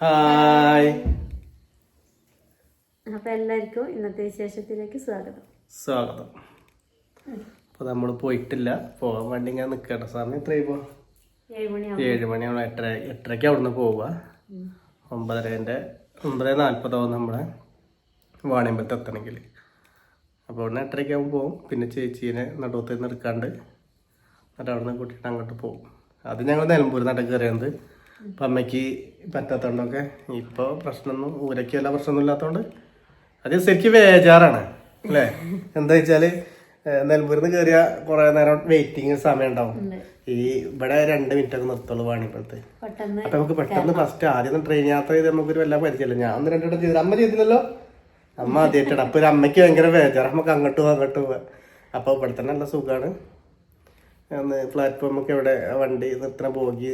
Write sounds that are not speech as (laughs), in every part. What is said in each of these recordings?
Hi. അപ്പൊ എല്ലാവർക്കും ഇന്നത്തെ വിശേഷത്തിലേക്ക് സ്വാഗതം. സ്വാഗതം. അപ്പോൾ നമ്മൾ പോയിട്ടില്ല. പോകാൻ വേണ്ടി ഞാൻ നിൽക്കട്ടെ സമയം എത്രയായി പോ ഏഴുമണിയാവും ഏഴ് മണിയാണ് എട്ടര എട്ടരയ്ക്ക് അവിടുന്ന് പോവുക ഒമ്പതരേന്റെ ഒമ്പത് നാൽപ്പതാവും നമ്മളെ വാണിയമ്പലത്ത് എത്തണമെങ്കിൽ അപ്പോൾ അവിടുന്ന് എട്ടരയ്ക്ക് പോകും പിന്നെ ചേച്ചീനെ നടുവത്ത് നിന്ന് എടുക്കാണ്ട് എന്നിട്ട് അവിടുന്ന് കൂട്ടിയിട്ട് അങ്ങോട്ട് പോകും അത് ഞങ്ങൾ നിലമ്പൂർ നടക്ക് കയറിയത് അപ്പം അമ്മയ്ക്ക് പറ്റാത്തതുകൊണ്ടൊക്കെ ഇപ്പോൾ പ്രശ്നമൊന്നും ഊരയ്ക്ക് വല്ല പ്രശ്നമൊന്നും ഇല്ലാത്തതുകൊണ്ട് അത് ശരിക്കും ബേജാറാണ് അല്ലേ? എന്താ വെച്ചാൽ നിലമ്പൂരിൽ നിന്ന് കയറിയ കുറേ നേരം വെയിറ്റിംഗ് സമയം ഉണ്ടാവും. ഈ ഇവിടെ രണ്ട് മിനിറ്റ് ഒക്കെ നിർത്തുള്ളൂ പെട്ടെന്ന് അപ്പൊ നമുക്ക് പെട്ടെന്ന് ഫസ്റ്റ് ആദ്യം ട്രെയിൻ യാത്ര ചെയ്ത് നമുക്കൊരു വല്ല പരിചയമില്ല. ഞാൻ ഒന്ന് രണ്ടിടം ചെയ്തു. അമ്മ ചെയ്തില്ലല്ലോ? അമ്മ ആദ്യമായിട്ടാണ് അപ്പൊ ഒരു അമ്മയ്ക്ക് ഭയങ്കര ബേജാറ്. നമുക്ക് അങ്ങോട്ട് പോവാം അങ്ങോട്ട് പോവാം. അപ്പൊ ഇവിടെ തന്നെ നല്ല സുഖമാണ് ഒന്ന് പ്ലാറ്റ്ഫോമൊക്കെ ഇവിടെ വണ്ടി നിർത്തണ പോകി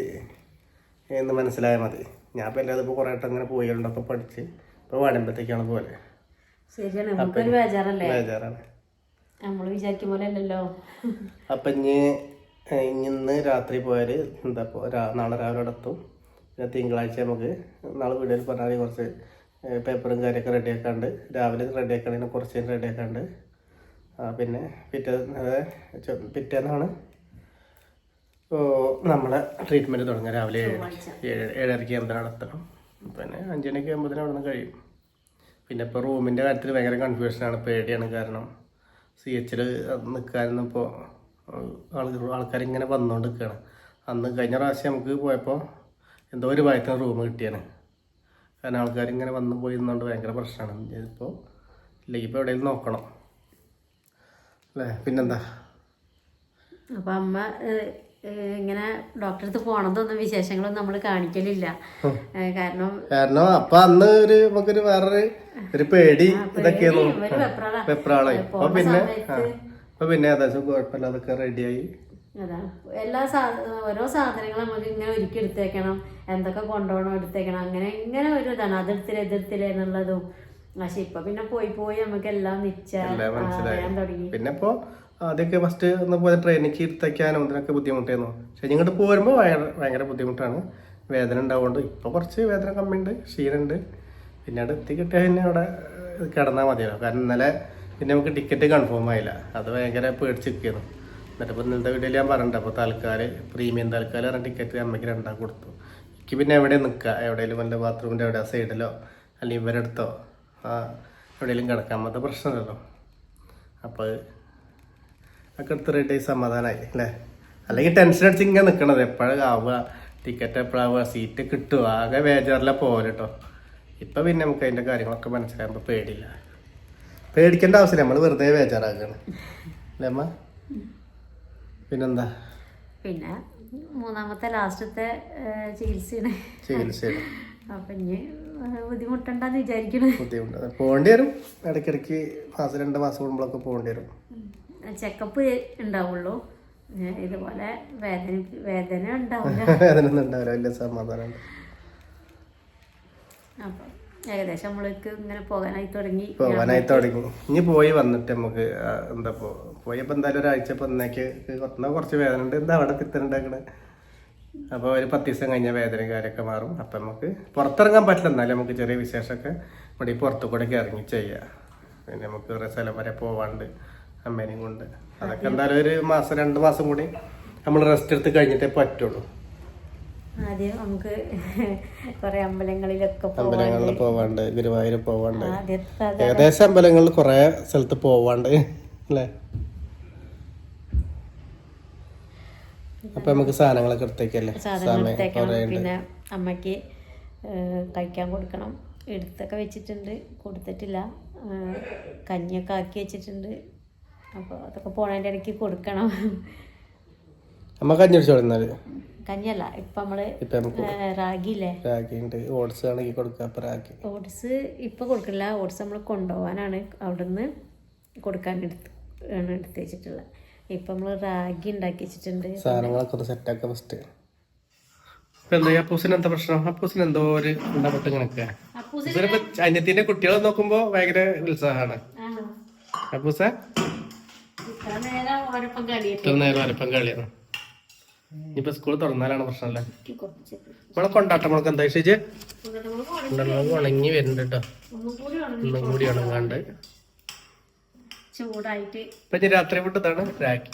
എന്ന് മനസ്സിലായാൽ മതി. ഞാൻ ഇപ്പം എല്ലാതും ഇപ്പോൾ കുറേ ആയിട്ട് അങ്ങനെ പോയിട്ടുണ്ടൊക്കെ പഠിച്ച് ഇപ്പോൾ വാണിയമ്പലത്തേക്കാണ് പോലെ ശരിയാണ്. നമുക്കൊരു ബേജാറല്ലേ? ബേജാറാണ്. നമ്മൾ വിചാരിക്കും പോലെ അല്ലല്ലോ. അപ്പം ഇനി ഇന്ന് രാത്രി പോയാൽ എന്താ നാളെ രാവിലെ എത്തും പിന്നെ തിങ്കളാഴ്ച നമുക്ക് നാളെ വീടുകൾ പറഞ്ഞാൽ കുറച്ച് പേപ്പറും കാര്യമൊക്കെ റെഡിയാക്കാണ്ട് രാവിലെ റെഡിയാക്കണതിന് കുറച്ച് റെഡി റെഡിയാക്കാണ്ട് പിന്നെ പിറ്റേ പിറ്റേന്നാണ് നമ്മളെ ട്രീറ്റ്മെന്റ് തുടങ്ങുക രാവിലെ ഏഴ് ഏഴ് ഏഴരയ്ക്ക് പിന്നെ അഞ്ചരയ്ക്ക് ആകുമ്പോഴത്തേനും അവിടെ നിന്ന് കഴിയും. പിന്നെ ഇപ്പോൾ റൂമിന്റെ കാര്യത്തിൽ ഭയങ്കര കൺഫ്യൂഷനാണ് പേടിയാണ് കാരണം സി എച്ചിൽ നിൽക്കാനൊന്നും ഇപ്പോൾ ആൾക്കാരിങ്ങനെ ആൾക്കാർ ഇങ്ങനെ വന്നുകൊണ്ട് നിൽക്കുകയാണ് അന്ന് കഴിഞ്ഞ പ്രാവശ്യം നമുക്ക് പോയപ്പോൾ എന്തോ ഒരു ഭാഗത്തിന് റൂം കിട്ടിയാണ്. കാരണം ആൾക്കാർ ഇങ്ങനെ വന്ന് പോയി നിന്നുകൊണ്ട് ഭയങ്കര പ്രശ്നമാണ്. ഇപ്പോൾ ഇല്ലെങ്കിൽ ഇപ്പോൾ എവിടെയെങ്കിലും നോക്കണം. അല്ലേ? പിന്നെന്താ? അപ്പൊ അമ്മ ഇങ്ങനെ ഡോക്ടറെ അടുത്ത് പോണതൊന്നും വിശേഷങ്ങളൊന്നും നമ്മൾ കാണിക്കലില്ല. കാരണം കാരണം അപ്പൊ അന്ന് ഒരു നമുക്കൊരു വേറൊരു ഒരു പേടി. വെപ്രാളായി. അപ്പൊ പിന്നെ അപ്പൊ പിന്നെ ഏകദേശം കുഴപ്പമില്ല അതൊക്കെ റെഡിയായി. അതാ. എല്ലാ സാധന ഓരോ സാധനങ്ങളും നമുക്ക് ഇങ്ങനെ ഒരുക്കി എടുത്തേക്കണം എന്തൊക്കെ കൊണ്ടുപോകണം എടുത്തേക്കണം അങ്ങനെ ഇങ്ങനെ ഒരു ഇതാണ്. അതെടുത്തില്ല ഇതെടുത്തില്ല എന്നുള്ളതും. പക്ഷെ ഇപ്പൊ പിന്നെ പോയി പോയി നമുക്ക് എല്ലാം നിശ്ചയം തുടങ്ങി. പിന്നെ ഇപ്പോ ആദ്യമൊക്കെ ഫസ്റ്റ് ഒന്ന് പോയ ട്രെയിനിക്ക് ഇരുത്തയ്ക്കാനും ഇതിനൊക്കെ ബുദ്ധിമുട്ടായിരുന്നു. പക്ഷെ ഇങ്ങോട്ട് പോരുമ്പോൾ ഭയങ്കര ബുദ്ധിമുട്ടാണ്. വേദന ഉണ്ടാവുകൊണ്ട് ഇപ്പോൾ കുറച്ച് വേദന കമ്മിയുണ്ട് ക്ഷീണമുണ്ട്. പിന്നെ അവിടെ എത്തി കിട്ടിയാൽ പിന്നെ അവിടെ കിടന്നാൽ മതിയല്ലോ. കാരണം ഇന്നലെ പിന്നെ നമുക്ക് ടിക്കറ്റ് കൺഫേം ആയില്ല. അത് ഭയങ്കര പേടിച്ചിരിക്കുന്നു എന്നിട്ട് ഇപ്പോൾ ഇന്നലത്തെ വീഡിയോയിൽ ഞാൻ പറഞ്ഞിട്ട് അപ്പോൾ തൽക്കാലം പ്രീമിയം തൽക്കാലം പറഞ്ഞ ടിക്കറ്റ് അമ്മയ്ക്ക് രണ്ടാം കൊടുത്തു. എനിക്ക് പിന്നെ എവിടെ നിൽക്കുക എവിടെയെങ്കിലും വല്ല ബാത്റൂമിന്റെ എവിടെ സൈഡിലോ അല്ലെങ്കിൽ ഇവരെടുത്തോ ആ എവിടെയെങ്കിലും കിടക്കാൻ പറ്റാത്ത പ്രശ്നമല്ലല്ലോ. അപ്പോൾ ഒക്കെ എടുത്ത് റെഡി സമാധാനമായി അല്ലേ? അല്ലെങ്കിൽ ടെൻഷൻ അടിച്ച് ഇങ്ങനെ നിൽക്കണത് എപ്പോഴും ആവുക? ടിക്കറ്റ് എപ്പോഴാവുക സീറ്റ് കിട്ടുക ആകെ ബേജാറിലെ പോലെ കേട്ടോ ഇപ്പം പിന്നെ നമുക്ക് അതിന്റെ കാര്യങ്ങളൊക്കെ മനസ്സിലാകുമ്പോൾ പേടിയില്ല. പേടിക്കേണ്ട ആവശ്യമില്ല. നമ്മൾ വെറുതെ വേജാറാക്കുകയാണ് അല്ലേ അമ്മ? പിന്നെന്താ? പിന്നെ മൂന്നാമത്തെ ലാസ്റ്റത്തെ ചികിത്സയാണ്. ചികിത്സയാണ്. അപ്പൊ ഇനി ബുദ്ധിമുട്ടുണ്ടെന്ന് വിചാരിക്കണം ബുദ്ധിമുട്ട്. പോകേണ്ടി വരും. ഇടയ്ക്കിടയ്ക്ക് മാസം രണ്ട് മാസം കൂടുമ്പോഴൊക്കെ പോകേണ്ടി വരും. ചെക്കപ്പ് ഉണ്ടാവുള്ളൂ. ഇതുപോലെ വേദന വേദന ഉണ്ടാവില്ല. (laughs) വേദന ഉണ്ടാവില്ല വലിയ സമാധാനമുണ്ട് അപ്പൊ ഏകദേശം നമ്മൾക്ക് ഇങ്ങനെ പോകാനായി തുടങ്ങി. പോകാനായി തുടങ്ങി. ഇനി പോയി വന്നിട്ട് നമുക്ക് എന്താ പോയപ്പോ എന്തായാലും ഒരാഴ്ച വന്നേക്ക് കുറച്ച് വേദന ഉണ്ട്. എന്താ അവിടെ പിത്തനുണ്ടാക്കണേ അപ്പോൾ ഒരു പത്ത് ദിവസം കഴിഞ്ഞ വേദന കാര്യമൊക്കെ മാറും. അപ്പം നമുക്ക് പുറത്തിറങ്ങാൻ പറ്റില്ല. എന്നാലും നമുക്ക് ചെറിയ വിശേഷമൊക്കെ. ഇവിടെ ഈ പുറത്തു കൂടെ ഇറങ്ങി ചെയ്യാം. പിന്നെ നമുക്ക് കുറേ സ്ഥലം വരെ പോവാണ്ട്. അമ്മേനെയും കൊണ്ട്. അതൊക്കെ എന്തായാലും ഒരു മാസം രണ്ട് മാസം കൂടി നമ്മൾ റെസ്റ്റ് എടുത്ത് കഴിഞ്ഞിട്ടേ പറ്റുള്ളൂ. ആദ്യം നമുക്ക് കുറെ അമ്പലങ്ങളിലൊക്കെ അമ്പലങ്ങളിൽ പോവാണ്ട്. ഗുരുവായൂർ പോവാണ്ട്. ഏകദേശം അമ്പലങ്ങളിൽ കുറേ സ്ഥലത്ത് പോവാണ്ട് അല്ലേ? അപ്പൊ നമുക്ക് സാധനങ്ങളൊക്കെ എടുത്തേക്കല്ലേ? പിന്നെ അമ്മയ്ക്ക് കഴിക്കാൻ കൊടുക്കണം. എടുത്തൊക്കെ വെച്ചിട്ടുണ്ട്. കൊടുത്തിട്ടില്ല. കഞ്ഞിയൊക്കെ ആക്കി വെച്ചിട്ടുണ്ട്. അപ്പോൾ അതൊക്കെ പോണതിന്റെ ഇടയ്ക്ക് കൊടുക്കണം. അമ്മ കഞ്ഞി അടിച്ചോടുന്നാൽ കഞ്ഞല്ല നമ്മൾ ഇപ്പൊ നമ്മൾ റാഗിയില്ലേ? റാഗി ഉണ്ട് ഓട്സ് ആണെങ്കിൽ കൊടുക്കാം അപ്പൊ രാഗി ഓട്സ് ഇപ്പൊ കൊടുക്കില്ല ഓട്സ് നമ്മൾ കൊണ്ടുപോകാനാണ് അവിടുന്ന് കൊടുക്കാൻ എടുത്ത് ആണ് എടുത്ത് വെച്ചിട്ടുള്ളത് ഇപ്പൊ നമ്മൾ റാഗി ഉണ്ടാക്കി വെച്ചിട്ടുണ്ട്. സാധനങ്ങളൊക്കെ ഒന്ന് സെറ്റാക്കാം ഫസ്റ്റ് അപ്പൂസിന് എന്താ പ്രശ്നം? അപ്പൂസിന് എന്തോ ഒരു ഉണ്ടാപ്പെട്ട് അപ്പൂസിനിപ്പോ അന്യത്തിന്റെ കുട്ടികളെ നോക്കുമ്പോ ഭയങ്കര ഉത്സാഹമാണ്. അപ്പൂസ ഇത്ര നേരം ഓരോപ്പം കളിയിട്ട് ഇത്ര നേരം വരപ്പം കളിയാണ് ഇനിയിപ്പോ സ്കൂൾ തുറന്നാലാണ് പ്രശ്നം അല്ലേ നമ്മളെ കൊണ്ടാട്ടം മുളക്ക് എന്താ ശരി കൊണ്ടാട്ടം ഉണങ്ങി വരുന്നുണ്ട് കേട്ടോ. ഒന്നും കൂടി ഉണങ്ങാണ്ട്. ചൂടായിട്ട്. ഇപ്പൊ രാത്രി രാത്രി വിട്ടതാണ് രാഖി.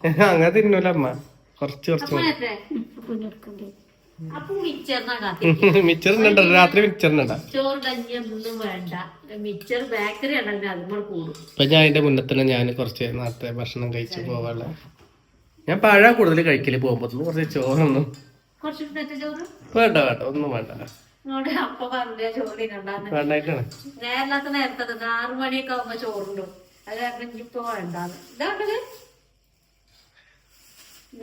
(laughs) അങ്ങനെ തിന്നൂല അമ്മ കുറച്ച് കുറച്ച് അപ്പൊ മതി. എത്രേ? അപ്പൊ മിച്ചറിനാ (laughs) രാത്രി മിച്ചറിനുണ്ടോ? ഇപ്പൊ ഞാൻ അതിന്റെ മുന്നേ തന്നെ ഞാൻ കുറച്ച് നേരത്തെ ഭക്ഷണം കഴിച്ചു പോവാനുള്ള ഞാൻ പഴ കൂടുതൽ കഴിക്കൽ പോകുമ്പോ കുറച്ച് ചോറൊന്നും. വേണ്ട വേണ്ട. ഒന്നും വേണ്ട. വേണ്ടായിട്ടാണ്. നേരത്തെ നേരത്തെ ആറു മണിയൊക്കെ ആവുമ്പോ ചോറുണ്ടോ. അത് കാരണം എനിക്കിപ്പോ വേണ്ടാന്ന്. ഇതാണ്ടത്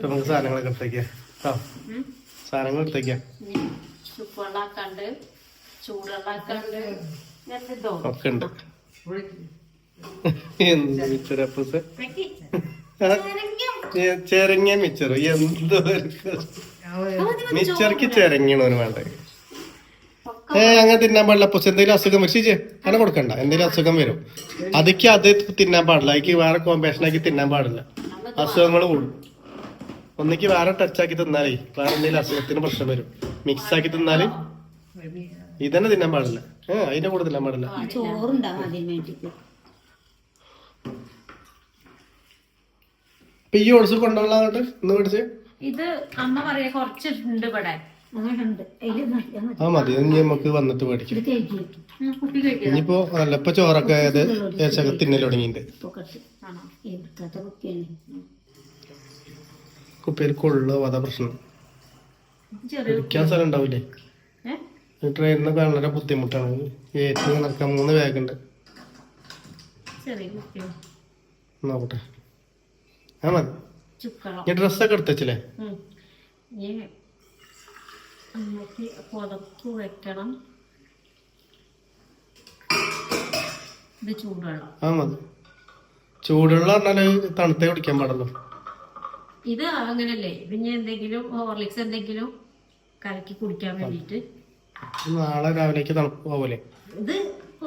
നമുക്ക് സാധനങ്ങളൊക്കെ എടുത്തേക്കാം. സാധനങ്ങൾ എടുത്തേക്കാം ചേരങ്ങ മിച്ചർ എന്തോ ഒക്കെ ഉണ്ട് മിച്ചർക്ക് ചെരങ്ങണോന് വേണ്ട ഏ അങ്ങനെ തിന്നാൻ പാടില്ല. അപ്പൊ എന്തെങ്കിലും അസുഖം ശരി അങ്ങനെ കൊടുക്കണ്ട. എന്തെങ്കിലും അസുഖം വരും. അതിക്ക് അത് തിന്നാൻ പാടില്ല. അതിക്ക് വേറെ കോമ്പിനേഷൻ ആക്കി തിന്നാൻ പാടില്ല. അസുഖങ്ങൾ കൂടും. ഒന്നിക്ക് വേറെ ടച്ച് ആക്കി തിന്നാലേ വേറെ എന്തെങ്കിലും അസുഖത്തിന് പ്രശ്നം വരും. മിക്സ് ആക്കി തിന്നാൽ ഇതന്നെ തിന്നാൻ പാടില്ല. ഏഹ് അതിന്റെ കൂടെ തിന്നാൻ പാടില്ല. ചോറുണ്ടാവും അതിന് വേണ്ടിട്ട്. ഇപ്പൊ ഈ ഓട്സ് കൊണ്ടുള്ള അങ്ങോട്ട് ഇന്ന് മേടിച്ച്? ഇത് അമ്മ പറയാ കുറച്ചുണ്ട് ഇവിടെ. ആ മതി. ഇനി നമുക്ക് വന്നിട്ട് മേടിക്കാം. ഇനിയിപ്പോ നല്ല ഇപ്പൊ ചോറൊക്കെ ആയത് ഏച്ചൊക്കെ തിന്നൽ തുടങ്ങിയിട്ടുണ്ട്. കുപ്പിയിൽ കൊള്ളു അതാ പ്രശ്നം. ഇരിക്കാൻ സ്ഥലം ഉണ്ടാവില്ലേ ട്രെയിനിനൊക്കെ വളരെ ബുദ്ധിമുട്ടാണ്. ഏറ്റവും നടക്കാൻ മൂന്ന് ബാഗുണ്ട് നോക്കട്ടെ ആ മതി. ഈ ഡ്രസ്സൊക്കെ ഉം. ഇനി നമുക്ക് പുതപ്പ് വെക്കണം. ഇത് ചൂടുവെള്ളം. ആ മതി. ചൂടുള്ള പറഞ്ഞാൽ തണുത്തേ കുടിക്കാൻ പാടുള്ളൂ. ഇത് അങ്ങനല്ലേ? പിന്നെ എന്തെങ്കിലും ഹോർലിക്സ് എന്തെങ്കിലും കലക്കി കുടിക്കാൻ വേണ്ടിട്ട് നാളെ രാവിലേക്ക് പോവല്ലേ ഇത്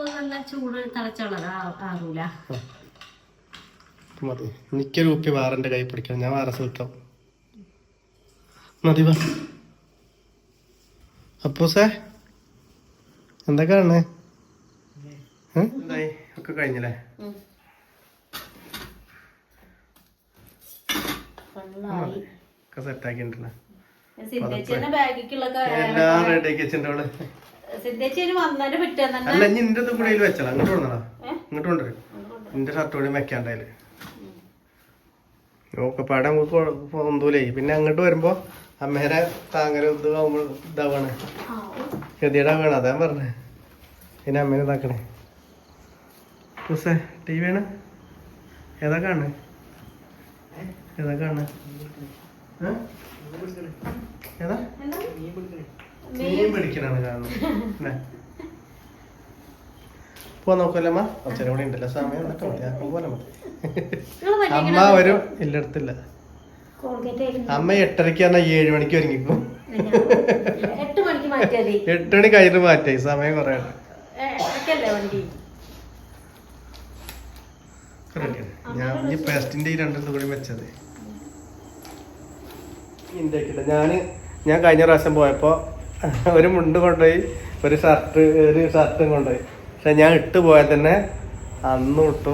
നല്ല ചൂട് തിളച്ചുള്ളത് ആറൂല മതി. എനിക്കൊരു കുപ്പി വേറെ കൈ പിടിക്കണം. ഞാൻ വേറെ സ്ഥലത്താവും മതി വാ. അപ്പോ സേ എന്താ കാണണേ? ഏ? ഒക്കെ കഴിഞ്ഞല്ലേ? വെള്ളമായി ഒക്കെ എല്ലാം റെഡി ആക്കി അല്ല ഇനി ഇന്റെ കൂടെ ഇതിൽ അങ്ങോട്ട് കൊണ്ടടാ ഇങ്ങോട്ട് കൊണ്ടുവരും. നിന്റെ ഷർട്ട് കൂടി വെക്കാണ്ടായിൽ ഒക്കെ നമുക്ക് പൊന്തൂലേ. പിന്നെ അങ്ങോട്ട് വരുമ്പോ അമ്മേരെ താങ്ങര ഇത് ആവുമ്പോ ഇതാവാണ്. ആ, ഗതിയുടെ അതാ പറഞ്ഞേ. പിന്നെ അമ്മേനെ ഇതാക്കണേ. ടി വി ആണ്? ഏതാ കാണണേ ഏതാ? മീൻ പിടിക്കണാണ് കാണുന്നത് അല്ലേ? പോ നോക്കല്ലമ്മ കുറച്ചേരം കൂടി ഉണ്ടല്ലോ. സമയം മതി പോലെ മതി അമ്മ ഒരു ഇല്ലടത്തില്ല. അമ്മ എട്ടരയ്ക്ക് പറഞ്ഞാൽ ഏഴ് മണിക്ക് ഒരുങ്ങിക്കും എട്ട് മണി കഴിഞ്ഞിട്ട് മാറ്റായി സമയം കുറേ ഉണ്ട് എട്ടല്ലേ വണ്ടി റെഡിയാണ് ഞാൻ ഈ പേസ്റ്റിന്റെ ഈ രണ്ടെണ്ണം കൂടി വെച്ചത്. ഞാൻ ഞാൻ കഴിഞ്ഞ പ്രാവശ്യം പോയപ്പോ ഒരു മുണ്ട് കൊണ്ടുപോയി ഒരു ഷർട്ട് ഒരു ഷർട്ടും കൊണ്ടുപോയി. പക്ഷെ ഞാൻ ഇട്ട് പോയാൽ തന്നെ അന്നും ഇട്ടു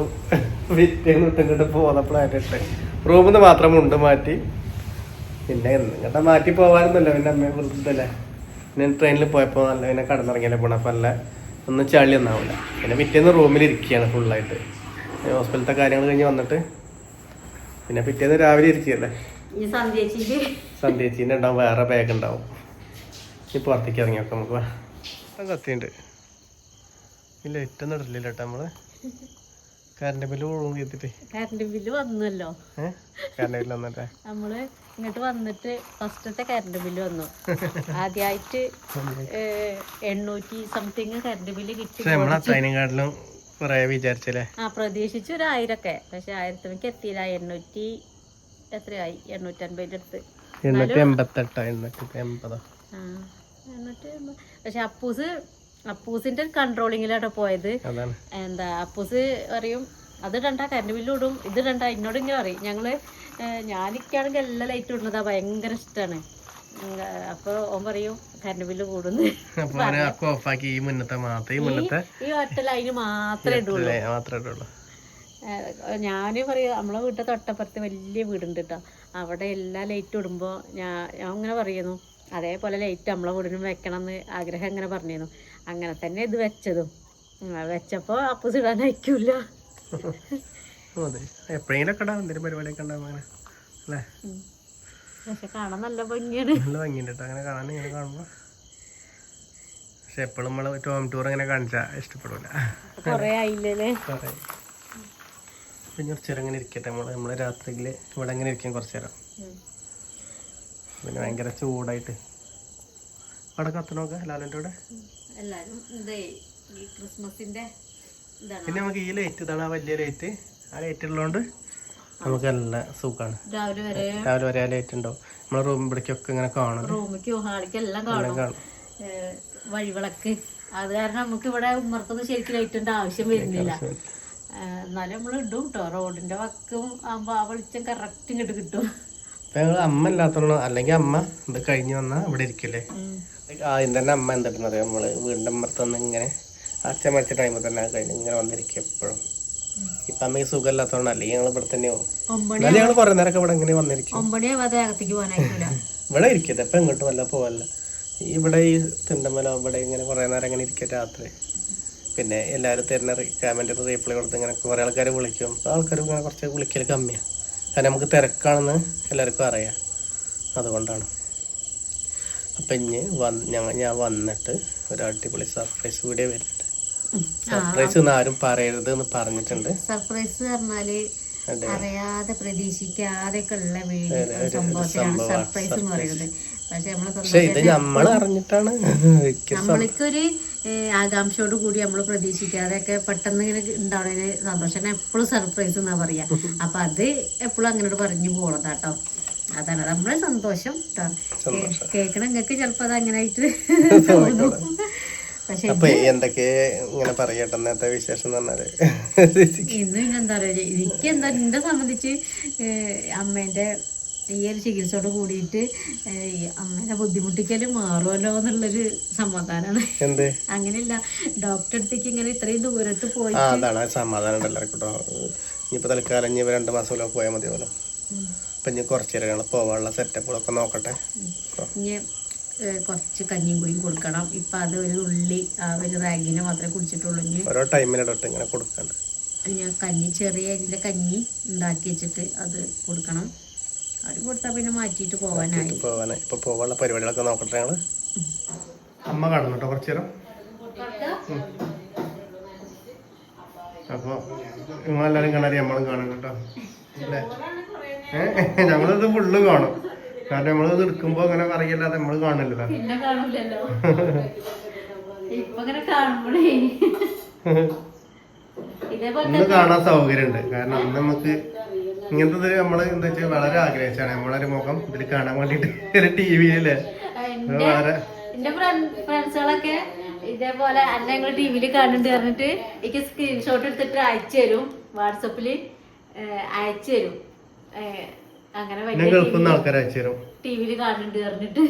വിറ്റേന്ന് ഇട്ടും ഇങ്ങോട്ട് പോന്നപ്പോഴായിട്ട് ഇട്ട്. റൂമിൽ നിന്ന് മാത്രം മുണ്ട് മാറ്റി. പിന്നെ ഇങ്ങോട്ട് മാറ്റി പോകാനൊന്നുമില്ല പിന്നെ അമ്മയെ വെറുതല്ലേ. ഞാൻ ട്രെയിനിൽ പോയപ്പോൾ നല്ല പിന്നെ കടന്നിറങ്ങിയല്ലേ പോണപ്പോ അല്ല നല്ല ഒന്നും ചളി ഒന്നാവില്ല പിന്നെ പിറ്റേന്ന് റൂമിൽ ഇരിക്കുകയാണ് ഫുള്ളായിട്ട് ഹോസ്പിറ്റലത്തെ കാര്യങ്ങൾ കഴിഞ്ഞ് വന്നിട്ട് പിന്നെ പിറ്റേന്ന് രാവിലെ ഇരിക്കുകയല്ലേ? സന്ധ്യച്ചിട്ട് സന്ധ്യച്ചീന്റെ ഉണ്ടാവും വേറെ ബാഗ് ഉണ്ടാവും. ഈ പുറത്തേക്ക് ഇറങ്ങി നോക്കാം നമുക്ക് കത്തിണ്ട് ഇല്ല ഇടലില്ല കേട്ടോ നമ്മൾ. കറണ്ട് ബില്ല് പോകും ചെയ്തിട്ട്. കറണ്ട് ബില്ല് വന്നല്ലോ. കറണ്ട് ബില്ല് വന്നിട്ടേ. നമ്മൾ ഇങ്ങോട്ട് വന്നിട്ട് ഫസ്റ്റത്തെ കറണ്ട് ബില്ല് വന്നു. (laughs) ആദ്യമായിട്ട് എണ്ണൂറ്റി സംതിങ് കറണ്ട് ബില്ല് കിട്ടി നമ്മളെ അതിനെക്കാട്ടിലും കുറേ വിചാരിച്ചല്ലേ? ആ പ്രതീക്ഷിച്ചു ഒരു ആയിരൊക്കെ പക്ഷെ ആയിരത്തി മണിക്ക് എത്തിയില്ല. എണ്ണൂറ്റി എത്രയായി? എണ്ണൂറ്റൻപതിന്റെ അടുത്ത് എണ്ണൂറ്റി എൺപത്തെട്ടോ എണ്ണൂറ്റി എൺപതോ എണ്ണൂറ്റി പക്ഷെ അപ്പൂസ് അപ്പൂസിന്റെ കൺട്രോളിങ്ങിലാണ് പോയത്. എന്താ അപ്പൂസ് പറയും അത് ഇടണ്ട കറണ്ട് ബില്ല് ഇടും ഇത് ഇടണ്ട എന്നോട് ഇങ്ങനെ പറയും. ഞങ്ങൾ ഞാനിക്കാണെങ്കിൽ എല്ലാ ലൈറ്റും ഇടുന്നതാ. ഭയങ്കര ഇഷ്ടമാണ് അപ്പോൾ ഓൻ പറയും കറണ്ട് ബില്ല് കൂടുന്നു. അപ്പൊ ഓഫാക്കി ഈ മുന്നത്തെ മാത്രം ഈ മുന്നത്തെ ഈ ഒറ്റ ലൈന് മാത്രമേ ഇടുള്ളൂ. മാത്രമേ ഞാൻ പറയും നമ്മളെ വീട്ടിൽ തൊട്ടപ്പുറത്ത് വലിയ വീടുണ്ട് കേട്ടോ അവിടെ എല്ലാ ലൈറ്റും ഇടുമ്പോൾ ഞാൻ ഞാൻ അങ്ങനെ പറയുന്നു. അതേപോലെ ലൈറ്റ് നമ്മളെ വീടിനും വെക്കണം എന്ന് ആഗ്രഹം അങ്ങനെ പറഞ്ഞിരുന്നു. അങ്ങനെ തന്നെ ഇത് വെച്ചതും. വെച്ചപ്പോൾ അപ്പൂസ് ഇടാൻ അയക്കൂല. (laughs) എപ്പോഴെങ്കിലും പരിപാടിയൊക്കെ ഉണ്ടാവും അങ്ങനെ. അല്ലേ. പക്ഷെ കാണാൻ നല്ല ഭംഗിയാണ്. നല്ല ഭംഗിയുണ്ട് കേട്ടോ അങ്ങനെ കാണാൻ ഇങ്ങനെ കാണുമ്പോൾ പക്ഷെ എപ്പോഴും നമ്മൾ ടോം ടൂർ ഇങ്ങനെ കാണിച്ചാൽ ഇഷ്ടപ്പെടില്ല കുറേ ആയില്ലേ കുറേ. പിന്നെ കുറച്ച് നേരം ഇങ്ങനെ ഇരിക്കട്ടെ. നമ്മൾ നമ്മൾ രാത്രിയിൽ ഇവിടെ ഇങ്ങനെ ഇരിക്കും കുറച്ചു നേരം. പിന്നെ ഭയങ്കര ചൂടായിട്ട്. അവിടെ കത്തണോക്കെ ലാലന്റെ കൂടെ പിന്നെ നമുക്ക് ഈ ലൈറ്റ് ഇതാണ് ആ വലിയ ലൈറ്റ് ആ ലൈറ്റ് ഉള്ളതുകൊണ്ട് നമുക്ക് നല്ല സുഖമാണ് രാവിലെ വരെ രാവിലെ വരെ ആ ലൈറ്റ് നമ്മളെ റൂം ഇവിടേക്കൊക്കെ ഇങ്ങനെ കാണും. റൂമിലേക്കോ ഹാളിക്ക് എല്ലാം കാണും. വഴിവിളക്ക്. അത് കാരണം നമുക്ക് ഇവിടെ ഉമ്മർത്തൊന്നും ശരിക്കും ലൈറ്റിന്റെ ആവശ്യം വരുന്നില്ല. എന്നാലും നമ്മൾ ഇടും കേട്ടോ റോഡിന്റെ വക്കും ആകുമ്പോ ആ വെളിച്ചം കറക്റ്റ് ഇങ്ങോട്ട് കിട്ടും. ഞങ്ങൾ അമ്മ ഇല്ലാത്തോളൂ അല്ലെങ്കിൽ അമ്മ ഇത് കഴിഞ്ഞ് വന്നാൽ ഇവിടെ ഇരിക്കില്ലേ. ആദ്യം തന്നെ അമ്മ എന്തിട്ടുന്നത് നമ്മൾ വീടിന്റെ അമ്മർത്തൊന്ന് ഇങ്ങനെ അച്ഛൻ മരിച്ച ടൈമിൽ തന്നെ കഴിഞ്ഞ് ഇങ്ങനെ വന്നിരിക്കും എപ്പോഴും. ഇപ്പൊ അമ്മയ്ക്ക് സുഖമില്ലാത്തോണ്ട് അല്ലെങ്കിൽ ഞങ്ങൾ ഇവിടെ തന്നെ എന്നാലും ഞങ്ങൾ കുറെ നേരമൊക്കെ ഇവിടെ ഇങ്ങനെ വന്നിരിക്കും. ഇവിടെ ഇരിക്കട്ടെ ഇപ്പൊ എങ്ങോട്ടും വല്ല പോവല്ല. ഇവിടെ ഈ തിണ്ടമല ഇവിടെ ഇങ്ങനെ കുറെ നേരം ഇങ്ങനെ ഇരിക്കും രാത്രി. പിന്നെ എല്ലാവരും തരുന്ന കമന്റിന് റീപ്ലൈ കൊടുത്ത് ഇങ്ങനെ കുറെ ആൾക്കാർ വിളിക്കും. അപ്പോൾ ആൾക്കാർ ഇങ്ങനെ കുറച്ച് വിളിക്കൽ കമ്മിയാണ് കാരണം നമുക്ക് തിരക്കാണെന്ന് എല്ലാവർക്കും അറിയാം. അതുകൊണ്ടാണ്. അപ്പം ഇനി വന്ന് ഞങ്ങൾ ഞാൻ വന്നിട്ട് ഒരു അടിപൊളി സർപ്രൈസ് വീഡിയോ വരുന്നുണ്ട് സർപ്രൈസ് ആരും പറയരുത് എന്ന് പറഞ്ഞിട്ടുണ്ട്. സർപ്രൈസ് പറഞ്ഞാൽ. അറിയാതെ പ്രതീക്ഷിക്കാതെ ഉള്ള സംഭവത്തിലാണ്. സർപ്രൈസ് എന്ന് പറയുന്നത്. പക്ഷെ നമ്മളെ ഇത് നമ്മൾ അറിഞ്ഞിട്ടാണ് (laughs) നമ്മൾക്കൊരു ആകാംക്ഷയോട് കൂടി നമ്മൾ പ്രതീക്ഷിക്കാതെ ഒക്കെ പെട്ടെന്ന് ഇങ്ങനെ ഉണ്ടാവുന്നതിന് സന്തോഷം. എപ്പോഴും സർപ്രൈസ് എന്നാ പറയാ. (laughs) അപ്പൊ അത് എപ്പോഴും അങ്ങനോട് പറഞ്ഞു പോണതാട്ടോ അതാണ് നമ്മളെ സന്തോഷം ട്ടോ. കേ- കേൾക്കണ നിങ്ങൾക്ക് ചിലപ്പോ അത് അങ്ങനെ ആയിട്ട് (laughs) തോന്നും. അപ്പൊ എന്തൊക്കെ ഇങ്ങനെ പറയട്ടെ നേരത്തെ വിശേഷം എന്ന് പറഞ്ഞാൽ? ഇന്ന് പിന്നെ എന്താ പറയാ എനിക്ക് എന്താ എന്നെ സംബന്ധിച്ച് അമ്മേന്റെ ഈ ഒരു ചികിത്സയോട് കൂടിയിട്ട് അമ്മേനെ ബുദ്ധിമുട്ടിക്കൽ മാറുമല്ലോ എന്നുള്ളൊരു സമാധാനമാണ് എന്ത്? അങ്ങനെയല്ല ഡോക്ടറെ അടുത്തേക്ക് ഇങ്ങനെ ഇത്രയും ദൂരത്ത് പോയി അതാണ് സമാധാനം കേട്ടോ ഇനിയിപ്പോ തൽക്കാലം ഇനി രണ്ട് മാസം പോയാൽ മതിയല്ലോ ഉം. അപ്പൊ ഇനി കുറച്ചു നേരം പോവാനുള്ള സെറ്റപ്പുകളൊക്കെ നോക്കട്ടെ. കുറച്ച് കഞ്ഞിയും കൂടിയും കൊടുക്കണം. ഇപ്പൊ അത് ഒരു ഉള്ളി ആ ഒരു റാഗിനെ മാത്രമേ കുടിച്ചിട്ടുള്ളൂ. ഇനി ഓരോ ടൈമിലിടട്ട് ഇങ്ങനെ കൊടുക്കണ്ട്. ഞാൻ കഞ്ഞി ചെറിയ അരിന്റെ കഞ്ഞി ഉണ്ടാക്കി വെച്ചിട്ട് അത് കൊടുക്കണം. അത് കൊടുത്താൽ പിന്നെ മാറ്റിയിട്ട് പോവാനായി. പോവാനായി. ഇപ്പൊ പോകാനുള്ള പരിപാടികളൊക്കെ നോക്കട്ടെ അമ്മ കാണും കേട്ടോ കുറച്ച് നേരം. അപ്പൊ നിങ്ങളെല്ലാരും കാണാൻ നമ്മളും കാണും കേട്ടോ അല്ലേ ഏഹ് ഞങ്ങളിത് ഫുള്ള് കാണും. കാരണം നമ്മൾ എടുക്കുമ്പോ അങ്ങനെ പറയല്ലാതെ നമ്മൾ കാണില്ലല്ലോ പിന്നെ കാണില്ലല്ലോ ഇപ്പൊ ഇങ്ങനെ കാണുമ്പോഴേ ഇന്ന് കാണാൻ സൗകര്യമുണ്ട് കാരണം അന്ന് നമുക്ക് ഇങ്ങനത്തെ നമ്മൾ എന്താ വെച്ചാൽ വളരെ ആഗ്രഹിച്ചാണ്. നമ്മളൊരു മുഖം ഇതിൽ കാണാൻ വേണ്ടിട്ട് ഒരു ടി വിയിലല്ലേ വളരെ എന്റെ ഫ്രണ്ട്സുകളൊക്കെ ഇതേപോലെ അന്നെ ഞങ്ങൾ ടി വിയിൽ കാണുന്നുണ്ട് പറഞ്ഞിട്ട് എനിക്ക് സ്ക്രീൻഷോട്ട് എടുത്തിട്ട് അയച്ചു തരും. വാട്സപ്പിൽ അയച്ചു തരും. അങ്ങനെ ഞാൻ ഗൾഫിൽ നിന്ന് ആൾക്കാർ അയച്ചു തരും. ടി വിയിൽ കാണുന്നുണ്ട് പറഞ്ഞിട്ട്.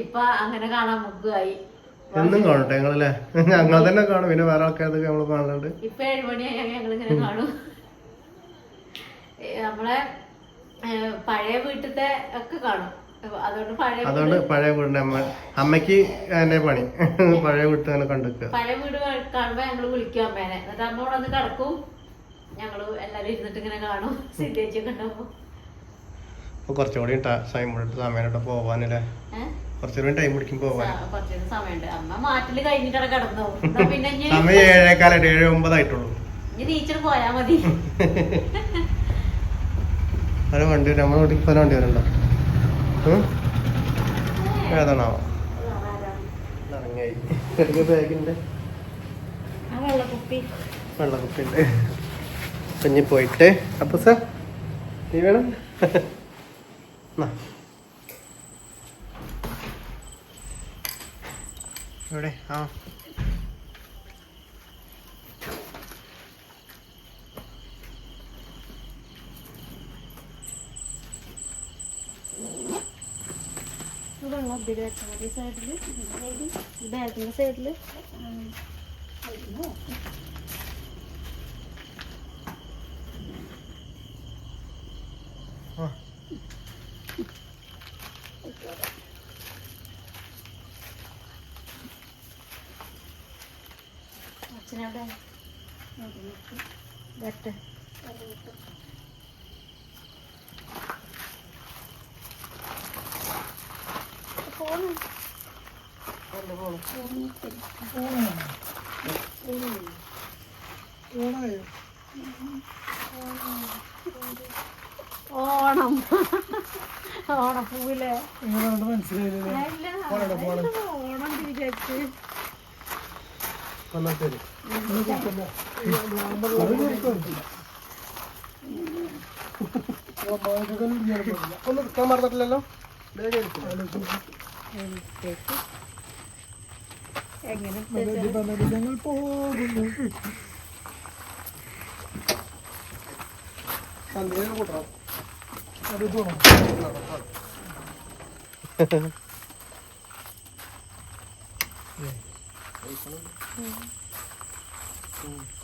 ഇപ്പൊ അങ്ങനെ കാണാൻ മുക്കായി എന്നും കാണട്ടെ ഞങ്ങളല്ലേ? ഞങ്ങൾ തന്നെ കാണും. പിന്നെ വേറെ ആൾക്കാരൊക്കെ നമ്മൾ കാണുന്നുണ്ട് ഇപ്പൊ ഏഴുമണിയായി ഞങ്ങൾ ഇങ്ങനെ കാണും. നമ്മളെ പഴയ വീട്ടിലത്തെ ഒക്കെ കാണും. അതുകൊണ്ട് പഴയ വീടിന്റെ അമ്മ അമ്മയ്ക്ക് എന്നെ പണി. പഴയ വീട്ടിൽ തന്നെ കണ്ടുക്കുക പഴയ വീട് കാണുമ്പോ ഞങ്ങൾ വിളിക്കും അമ്മേനെ. എന്നിട്ട് അമ്മ ഇവിടെ കിടക്കും. ഞങ്ങൾ എല്ലാരും ഇരുന്നിട്ട് ഇങ്ങനെ കാണും. സിദ്ധേച്ചൊക്കെ അപ്പൊ കുറച്ചുകൂടി സമയം സമയമായിട്ട് പോവാനല്ലേ? ഏഹ് കുറച്ചുകൂടി ടൈം പിടിക്കും പോവാൻ. കുറച്ചു സമയമുണ്ട് അമ്മ മാറ്റിൽ കഴിഞ്ഞിട്ടാണ് കിടന്നു. എന്നാ പിന്നെ സമയം ഏഴേക്കാലായിട്ട് ഏഴ് ഒമ്പതായിട്ടുള്ളൂ ഇനി ടീച്ചർ പോയാ മതി. (laughs) ഒരു വണ്ടി വരും. നമ്മുടെ വീട്ടിൽ പല വണ്ടി വരുന്നുണ്ടോ? ഏതാണാവോ? ഇറങ്ങിയായി. ആ വെള്ളക്കുപ്പി. കുഞ്ഞി പോയിട്ടെ. അപ്പോൾ സർ നീ വേണം. ഇവിടെ ആ. ഇവിടെയുള്ള ബിഡ് വെച്ചാൽ സൈഡിൽ ബാഗിന്റെ സൈഡിൽ അച്ഛനവിടെ വെട്ട് പോണു? ഓണം പോണോ. മനസ്സിലായില്ലേ ഓണം. വിചാരിച്ച് ഓണം ശരി ഒന്ന് എടുക്കാൻ മറന്നിട്ടില്ലല്ലോ. എങ്ങനെ ഞങ്ങൾ പോകുന്നു. സന്ധ്യയിൽ കൂട്ടണം. അത് (laughs)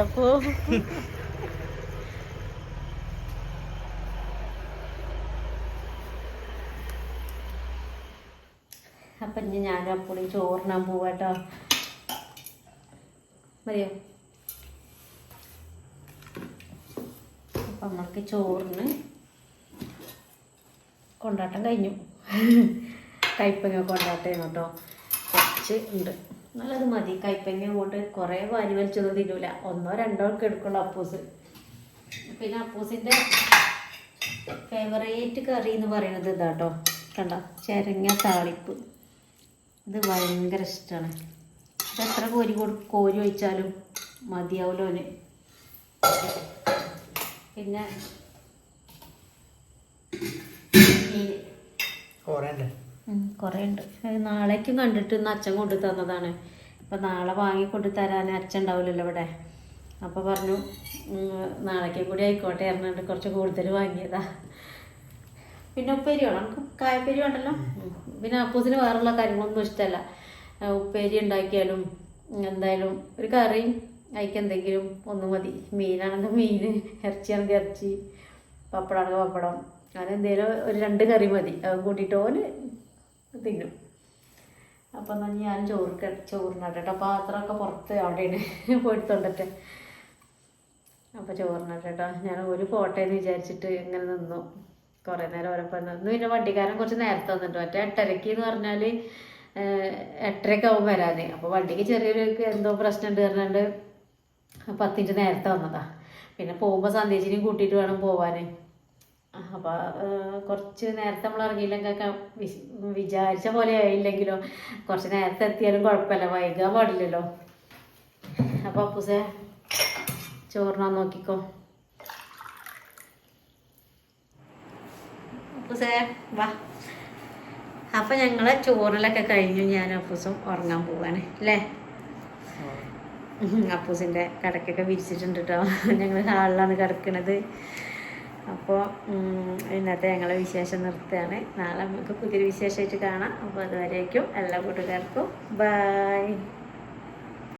എന്തപ്പോ അപ്പൊ ഇനി ഞാനും അപ്പോഴും ചോറിനാൻ പോവാട്ടോ. മതിയോ? അപ്പം നമ്മൾക്ക് ചോറിന് കൊണ്ടാട്ടം കഴിഞ്ഞു. കയ്പങ്ങ കൊണ്ടാട്ടം കേട്ടോ. കുറച്ച് ഉണ്ട്. നല്ലത് മതി. കൈപ്പങ്ങ കൊണ്ട് കുറേ വാരി വലിച്ചൊന്നും തിന്നൂല. ഒന്നോ രണ്ടോ ഒക്കെ എടുക്കുള്ളൂ അപ്പൂസ്. പിന്നെ അപ്പൂസിന്റെ ഫേവറേറ്റ് കറി എന്ന് പറയുന്നത് ഇതാട്ടോ. കണ്ട? ചെരങ്ങ താളിപ്പ്. ഇത് ഭയങ്കര ഇഷ്ടമാണ് ഇത് എത്ര കോരി കോരി ഒഴിച്ചാലും മതിയാവുമല്ലോ അവന് പിന്നെ കുറേ ഉണ്ട് നാളേക്കും കണ്ടിട്ട് ഇന്ന് അച്ഛൻ കൊണ്ടു തന്നതാണ്. അപ്പം നാളെ വാങ്ങി കൊണ്ടു തരാൻ അച്ഛൻ ഉണ്ടാവില്ലല്ലോ ഇവിടെ. അപ്പോൾ പറഞ്ഞു നാളേക്കും കൂടി ആയിക്കോട്ടെ പറഞ്ഞിട്ട് കുറച്ച് കൂടുതൽ വാങ്ങിയതാ. പിന്നെ ഉപ്പേരി വേണം കായപ്പേരി വേണ്ടല്ലോ? പിന്നെ അപ്പൂസിന് വേറുള്ള കാര്യങ്ങളൊന്നും ഇഷ്ടമല്ല. ഉപ്പേരി ഉണ്ടാക്കിയാലും എന്തായാലും ഒരു കറി അതിക്ക് എന്തെങ്കിലും ഒന്ന് മതി. മീനാണെങ്കിൽ മീൻ ഇറച്ചിയാണെങ്കിൽ ഇറച്ചി പപ്പടമാണെങ്കിൽ പപ്പടം. അങ്ങനെ എന്തെങ്കിലും ഒരു രണ്ട് കറി മതി. അത് കൂട്ടിയിട്ട് ഓന് തിന്നും. അപ്പം എന്നാൽ ഞാൻ ചോറ് ചോറിനട്ടെ. പാത്രമൊക്കെ പുറത്ത് അവിടെയാണ് (laughs) പോയിട്ടോണ്ടട്ടെ അപ്പോൾ ചോറിനട്ടെ ഞാൻ ഒരു പോട്ടേന്ന് വിചാരിച്ചിട്ട് ഇങ്ങനെ നിന്നു. കുറേ നേരം ഓരോപ്പം നിന്നു. പിന്നെ വണ്ടിക്കാരൻ കുറച്ച് നേരത്തെ വന്നിട്ട് മറ്റേ എട്ടരയ്ക്ക് എന്ന് പറഞ്ഞാൽ എട്ടരയ്ക്ക് ആവും വരാൻ അപ്പോൾ വണ്ടിക്ക് ചെറിയൊരു എന്തോ പ്രശ്നമുണ്ട് പറഞ്ഞാണ്ട് പത്തിന്റെ നേരത്തെ വന്നതാ. പിന്നെ പോകുമ്പോൾ സന്ദേശിനെയും കൂട്ടിയിട്ട് വേണം പോവാൻ അപ്പോൾ കുറച്ച് നേരത്തെ നമ്മൾ ഇറങ്ങിയില്ലെങ്കിൽ വിചാരിച്ച പോലെ ആയില്ലെങ്കിലോ കുറച്ച് നേരത്തെ എത്തിയാലും കുഴപ്പമില്ല വൈകാൻ പാടില്ലല്ലോ. അപ്പോൾ അപ്പൂസേ ചോറിനാൻ നോക്കിക്കോ. അപ്പൂസേ വാ. അപ്പം ഞങ്ങൾ ചോറിലൊക്കെ കഴിഞ്ഞു ഞാൻ അപ്പൂസും ഉറങ്ങാൻ പോവാണ് അല്ലേ? അപ്പൂസിന്റെ കിടക്കൊക്കെ വിരിച്ചിട്ടുണ്ട് കേട്ടോ ഞങ്ങൾ ഹാളിലാണ് കിടക്കുന്നത് അപ്പോൾ ഇന്നത്തെ ഞങ്ങളെ വിശേഷം നിർത്തുകയാണ്. നാളെ നമുക്ക് പുതിയൊരു വിശേഷമായിട്ട് കാണാം. അപ്പോൾ അതുവരേക്കും എല്ലാ കൂട്ടുകാർക്കും. ബായ്